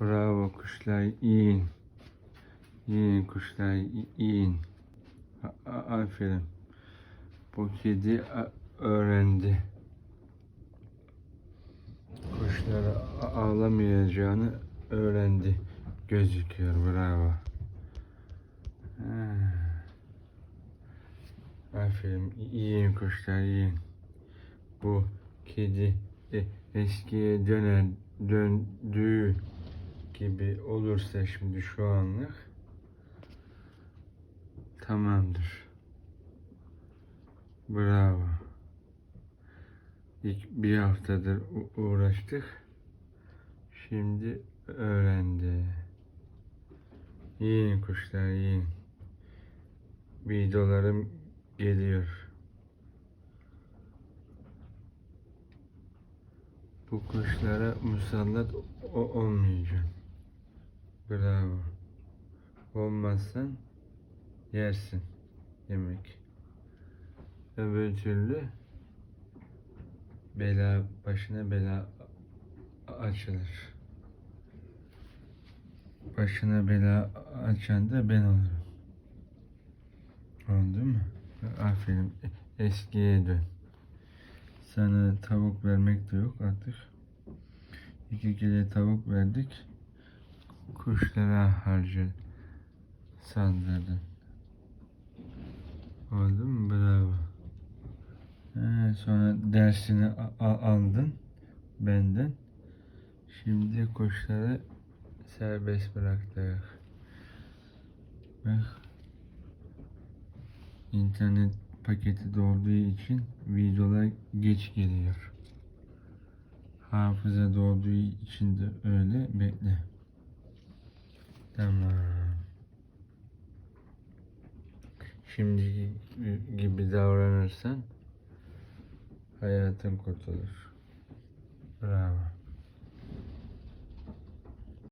Bravo kuşlar yiyin. Yiyin kuşlar a- aferin. Bu kedi öğrendi. Kuşları a- avlamayacağını öğrendi. Gözüküyor. Bravo. Ha. Aferin. Yiyin kuşlar yiyin. Bu kedi e, eskiye döner döndüğü gibi olursa şimdi şu anlık tamamdır. Bravo. İlk bir haftadır uğraştık. Şimdi öğrendi. Yiyin kuşlar yiyin. Videolarım geliyor. Bu kuşlara musallat olmayacağım. Bravo. Olmazsan yersin yemek. Öbür türlü bela başına bela açılır. Başına bela açan da ben olurum. Oldu mu? Aferin. Eskiye dön. Sana tavuk vermek de yok artık. İki kere tavuk verdik. Kuşlara harca sandırdın. Oldu mu? Bravo. He, sonra dersini aldın benden. Şimdi kuşları serbest bıraktık. Bak. İnternet paketi dolduğu için videolar geç geliyor. Hafıza dolduğu için de öyle bekle. Tamam. Şimdi gibi davranırsan hayatın kurtulur.